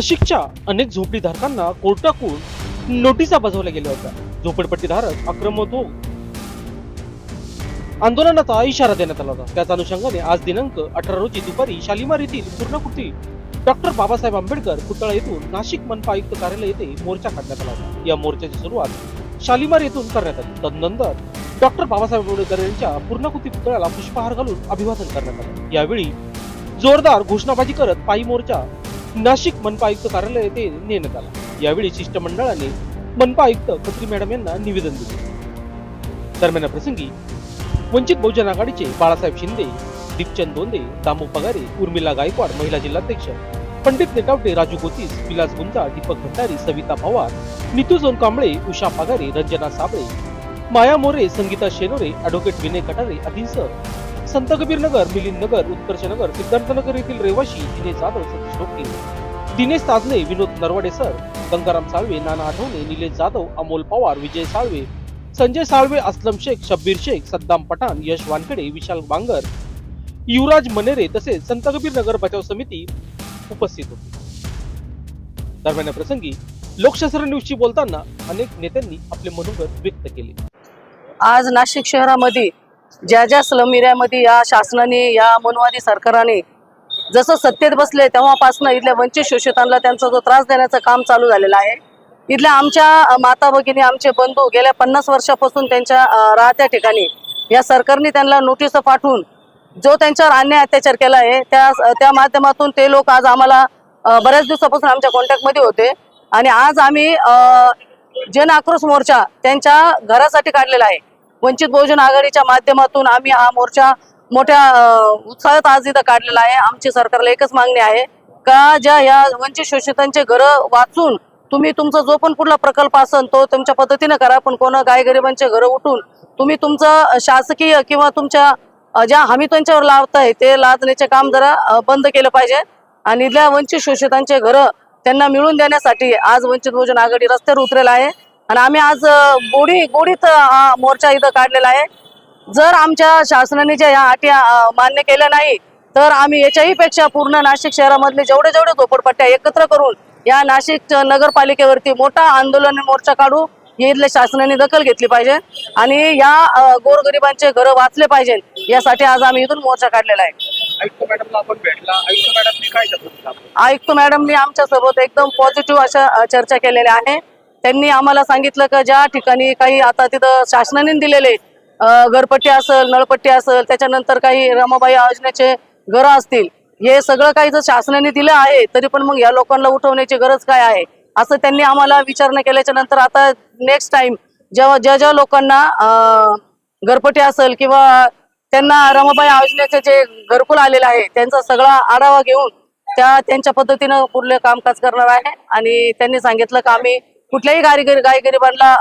नाशिकच्या अनेक झोपडीधारकांना कोर्टाकडून नोटिसा बजावल्या गेल्या होत्या. झोपडपट्टीधारक आक्रमक होऊन आंदोलनाचा इशारा देण्यात आला होता. त्याच अनुषंगाने आज दिनांक अठरा रोजी दुपारी शालिमार येथील पूर्णकृती डॉक्टर बाबासाहेब आंबेडकर पुतळा येथून नाशिक मनपा आयुक्त कार्यालय येथे मोर्चा काढण्यात आला होता. या मोर्चाची सुरुवात शालिमार येथून करण्यात आली. तदनंतर डॉक्टर बाबासाहेब आंबेडकर यांच्या पूर्णकृती पुतळ्याला पुष्पहार घालून अभिवादन करण्यात आले. यावेळी जोरदार घोषणाबाजी करत पायी मोर्चा नाशिक मनपा आयुक्त कार्यालय येथे नेण्यात आला. यावेळी शिष्टमंडळाने मनपा आयुक्त खत्री मॅडम यांना निवेदन दिले. दरम्यान प्रसंगी वंचित बहुजन आघाडीचे बाळासाहेब शिंदे दीपचंद दोंदे दामू पगारे उर्मिला गायकवाड महिला जिल्हाध्यक्ष पंडित नेटावटे राजू गोतीस विलास गुंजा दीपक भंडारी सविता पवार नितू जोन कांबळे उषा पगारे रंजना साबळे माया मोरे संगीता शेनोरे ॲडव्होकेट विनय कटारे आदींसह संत कबीर नगर मिलिंद नगर उत्कर्ष नगर सिद्धार्थनगर येथील रहिवाशी दिनेश जाधव सतीश डोके दिनेश ताजने विनोद नरवडे सर गंगाराम साळवे नाना आठवणे निलेश जाधव अमोल पवार विजय साळवे संजय साळवे असलम शेख शब्बीर शेख सद्दाम पठाण यश वानखेडे विशाल बांगर युवराज मनेरे तसेच संत कबीर नगर बचाव समिती उपस्थित होती. दरम्यान या प्रसंगी लोकशास्त्र न्यूजशी बोलताना अनेक नेत्यांनी आपले मनोगत व्यक्त केले. आज नाशिक शहरामध्ये ज्या ज्या स्लम एरियामध्ये या शासनाने या मनवादी सरकाराने जसं सत्तेत बसले तेव्हापासून इथल्या वंचित शोषितांना त्यांचा जो त्रास देण्याचं काम चालू झालेलं आहे. इथल्या आमच्या माता भगिनी आमचे बंधू गेल्या पन्नास वर्षापासून त्यांच्या राहत्या ठिकाणी या सरकारने त्यांना नोटीस पाठवून जो त्यांच्यावर अन्याय अत्याचार केला आहे त्या त्या माध्यमातून ते लोक आज आम्हाला बऱ्याच दिवसापासून आमच्या कॉन्टॅक्टमध्ये होते. आणि आज आम्ही जन आक्रोश मोर्चा त्यांच्या घरासाठी काढलेला आहे. वंचित बहुजन आघाडीच्या माध्यमातून आम्ही हा मोर्चा मोठ्या उत्साहात आज इथं काढलेला आहे. आमची सरकारला एकच मागणी आहे का ज्या या वंचित शोषितांचे घरं वाचून तुम्ही तुमचा जो पण कुठला प्रकल्प असेल तो तुमच्या पद्धतीनं करा पण कोण गायगरिबांचे घरं उठून तुम्ही तुमचं शासकीय किंवा तुमच्या ज्या हमीत्वांच्यावर लावताय ते लादण्याचे काम जरा बंद केलं पाहिजे. आणि इथल्या वंचित शोषितांचे घरं त्यांना मिळून देण्यासाठी आज वंचित बहुजन आघाडी रस्त्यावर उतरेल आहे. आणि आम्ही आज गोडी गोडीत हा मोर्चा इथं काढलेला आहे. जर आमच्या शासनाने ज्या या अटी मान्य केल्या नाही तर आम्ही याच्याही पेक्षा पूर्ण नाशिक शहरामधले जेवढे जेवढे झोपडपट्ट्या एकत्र करून या नाशिक नगरपालिकेवरती मोठा आंदोलन मोर्चा काढू इथल्या शासनाने दखल घेतली पाहिजे. आणि या गोरगरिबांचे घरं वाचले पाहिजे यासाठी आज आम्ही इथून मोर्चा काढलेला आहे. आयुक्त मॅडमला आपण भेटला. आयुक्त मॅडमने मॅडमनी आमच्यासोबत एकदम पॉझिटिव्ह अशा चर्चा केलेल्या आहे. त्यांनी आम्हाला सांगितलं का ज्या ठिकाणी काही आता तिथं शासनाने दिलेले घरपट्टी असेल नळपट्टी असेल त्याच्यानंतर काही रमाबाई योजनेचे घरं असतील हे सगळं काही जर शासनाने दिलं आहे तरी पण मग या लोकांना उठवण्याची गरज काय आहे? असं त्यांनी आम्हाला विचारणा केल्याच्यानंतर आता नेक्स्ट टाइम जेव्हा ज्या ज्या लोकांना घरपट्टी असेल किंवा त्यांना रमाबाई योजनेचे जे घरकुल आलेलं आहे त्यांचा सगळा आढावा घेऊन त्या त्यांच्या पद्धतीनं पुढले कामकाज करणार आहे. आणि त्यांनी सांगितलं का आम्ही कुठल्याही गायगरी गायगरीबांना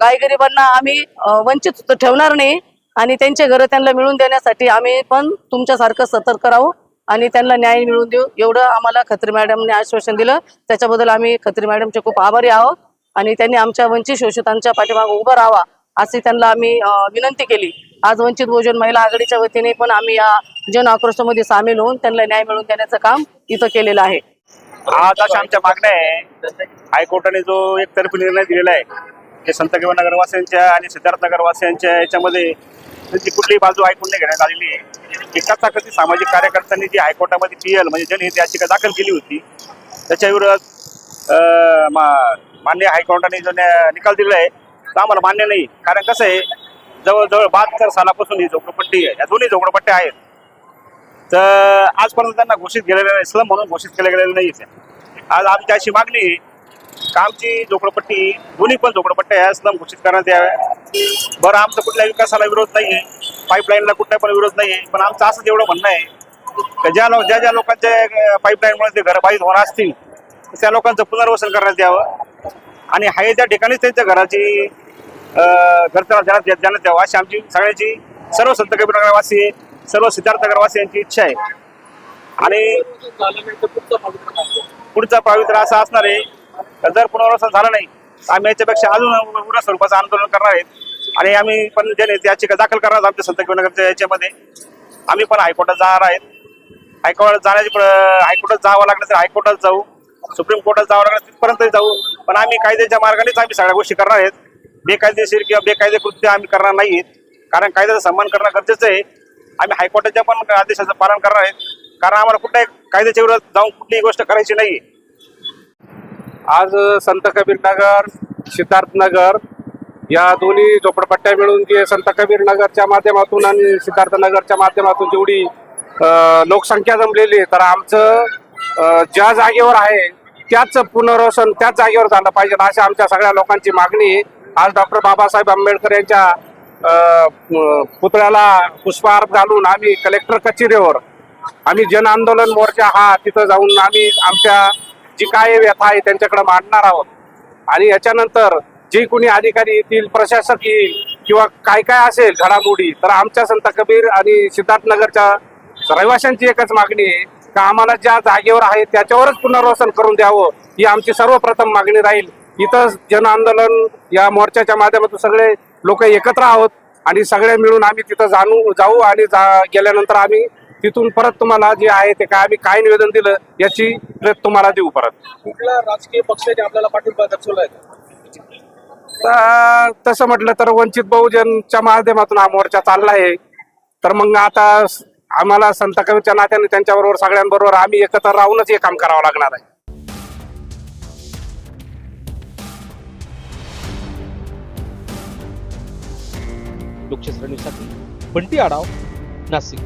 गायगरीबांना आम्ही वंचित ठेवणार नाही. आणि त्यांचे घरं त्यांना मिळून देण्यासाठी आम्ही पण तुमच्यासारखं सतर्क राहू आणि त्यांना न्याय मिळवून देऊ. एवढं आम्हाला खत्री मॅडमने आश्वासन दिलं. त्याच्याबद्दल आम्ही खत्री मॅडमचे खूप आभारी आहोत. आणि त्यांनी आमच्या वंचित शोषितांच्या पाठीमागे उभं राहावा अशी त्यांना आम्ही विनंती केली. आज वंचित बहुजन महिला आघाडीच्या वतीने पण आम्ही या जन आक्रोशामध्ये सामील होऊन त्यांना न्याय मिळवून देण्याचं काम इथं केलेलं आहे. आज अशा आमच्या मागण्या आहे. हायकोर्टाने जो एकतर्फी निर्णय दिलेला आहे ते संत नगरवासियांच्या आणि सिद्धार्थ नगरवासियांच्या याच्यामध्ये त्यांची कुठलीही बाजू ऐकून नाही घेण्यात आलेली आहे. एका कधी सामाजिक कार्यकर्त्यांनी जी हायकोर्टामध्ये पी एल म्हणजे जनहित याचिका दाखल केली होती त्याच्या विरोधात मान्य हायकोर्टाने जो निकाल दिला आहे तो आम्हाला मान्य नाही. कारण कसं आहे जवळजवळ बहात्तर सालापासून ही झोपडपट्टी आहे. या दोन्ही झोपडपट्ट्या आहेत. तर आजपर्यंत त्यांना घोषित केलेलं नाही स्लम म्हणून घोषित केलं गेलेलं नाही आज आमची अशी मागणी कामची का आमची झोपडपट्टी दोन्ही पण झोपडपट्ट्या ह्या स्लम घोषित करण्यात याव्या. बरं आमचं कुठल्या विकासाला विरोध नाही आहे पाईपलाईनला कुठला पण विरोध नाही आहे पण आमचं असं तेवढं म्हणणं आहे का ज्या लोक ज्या ज्या लोकांच्या पाईपलाईनमुळे ते घर होणार असतील त्या लोकांचं पुनर्वसन करण्यात यावं. आणि हाय त्या ठिकाणीच त्यांच्या घराची घर घरचा देण्यात देण्यात यावं अशी आमची सगळ्याची सर्व संत कबीरनगरवासी सर्व सिद्धार्थ अग्रवास यांची इच्छा आहे. आणि पुढचा पवित्र असा असणार आहे. जर पुनर्वसन झालं नाही तर आम्ही याच्यापेक्षा अजून उग्र स्वरूपाचं आंदोलन करणार आहेत. आणि आम्ही पण जे याचिका दाखल करणार आहोत आमच्या संत कबीरनगरच्या याच्यामध्ये. आम्ही पण हायकोर्टात जाणार आहेत. हायकोर्टात जाण्याची हायकोर्टात जावं लागलं तर हायकोर्टात जाऊ. सुप्रीम कोर्टात जावं लागलं तिथपर्यंत जाऊ. पण आम्ही कायद्याच्या मार्गानेच आम्ही सगळ्या गोष्टी करणार आहेत. बेकायदेशीर किंवा बेकायदे कृत्य आम्ही करणार नाहीत. कारण कायद्याचा सन्मान करणं गरजेचं आहे. आम्ही हायकोर्टाच्या पण आदेशाचं पालन करणार आहेत कारण आम्हाला कुठल्याही कायद्याच्या विरोधात जाऊन कुठलीही गोष्ट करायची नाही आज संत कबीर नगर सिद्धार्थ नगर या दोन्ही झोपडपट्ट्या मिळून जे संत कबीर नगरच्या माध्यमातून आणि सिद्धार्थ नगरच्या माध्यमातून जेवढी लोकसंख्या जमलेली आहे तर आमचं ज्या जागेवर आहे त्याच पुनर्वसन त्याच जागेवर झालं पाहिजे अशा आमच्या सगळ्या लोकांची मागणी आज डॉक्टर बाबासाहेब आंबेडकर यांच्या पुतळ्याला पुष्पहार घालून आम्ही कलेक्टर कचेरीवर आम्ही जन आंदोलन मोर्चा हा तिथं जाऊन आम्ही आमच्या जी काय व्यथा आहे त्यांच्याकडे मांडणार आहोत. आणि याच्यानंतर जे कोणी अधिकारी येतील प्रशासक येईल किंवा काय काय असेल घडामोडी तर आमच्या संत कबीर आणि सिद्धार्थनगरच्या रहिवाशांची एकच मागणी आहे का आम्हाला ज्या जागेवर आहे त्याच्यावरच पुनर्वसन करून द्यावं ही आमची सर्वप्रथम मागणी राहील. इथं जन आंदोलन या मोर्चाच्या माध्यमातून सगळे लोक एकत्र आहोत आणि सगळे मिळून आम्ही तिथं जाणू जाऊ आणि जा गेल्यानंतर आम्ही तिथून परत तुम्हाला जे आहे ते काय आम्ही काय निवेदन दिलं याची प्रत तुम्हाला देऊ परत. कुठल्या राजकीय पक्षाने आपल्याला पाठिंबा दर्शवलाय? तर तसं म्हटलं तर वंचित बहुजनच्या माध्यमातून हा मोर्चा चालला आहे. तर मग आता स- आम्हाला संत कवीच्या नात्याने त्यांच्याबरोबर सगळ्यांबरोबर आम्ही एकत्र राहूनच हे काम करावं लागणार आहे. लोकशास्त्र न्यूजसाठी बंटी आडाव नाशिक.